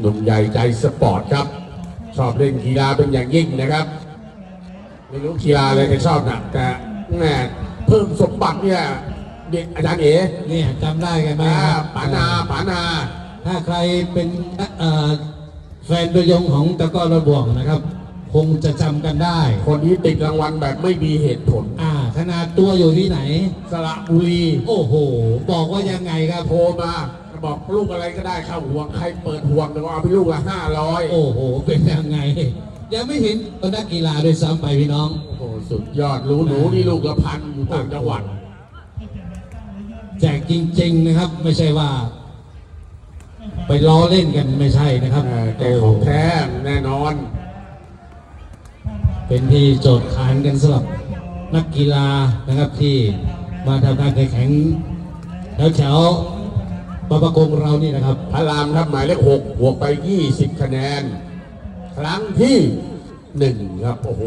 หนุ่มใหญ่ใจสปอร์ตครับ ชอบเล่นกีฬาเป็นอย่างยิ่งนะครับ ไม่รู้กีฬาอะไรแต่ชอบหนักแต่แม่เพิ่มสมบัติเนี่ยเด็กอาจารย์เอ๋เนี่ยจำได้กันไหมอ่าครับปานาปานา ถ้าใครเป็นเอ่อแฟนตัวยงของตะกร้อระบวงนะครับ คงจะจำกันได้ คนนี้ติดรางวัลแบบไม่มีเหตุผล อ่าขนาดตัวอยู่ที่ไหน สระบุรี โอ้โห บอกว่ายังไงครับโทรมา บอกลูกอะไรก็ได้เข้าห่วงใครเปิดห่วงเดี๋ยวเอาไปลูกละห้าร้อยโอ้โห เป็นยังไง ยังไม่เห็นนักกีฬาด้วยซ้ำไปพี่น้อง โอ้โหสุดยอดรู้หนูนี่ลูกละพันอยู่ต่างจังหวัดแจกจริง ๆนะครับ ไม่ใช่ว่า ไปล้อเล่นกันไม่ใช่นะครับเออแต่ของแท้แน่นอน เป็นที่โจทย์ขานกันสำหรับนักกีฬานะครับที่มาทำการแข่งขันแถวแถวๆ บางประกงเรานี่นะครับ พระรามครับหมายเลขหกบวกไป 20 คะแนน ครั้งที่หนึ่งครับ โอ้โห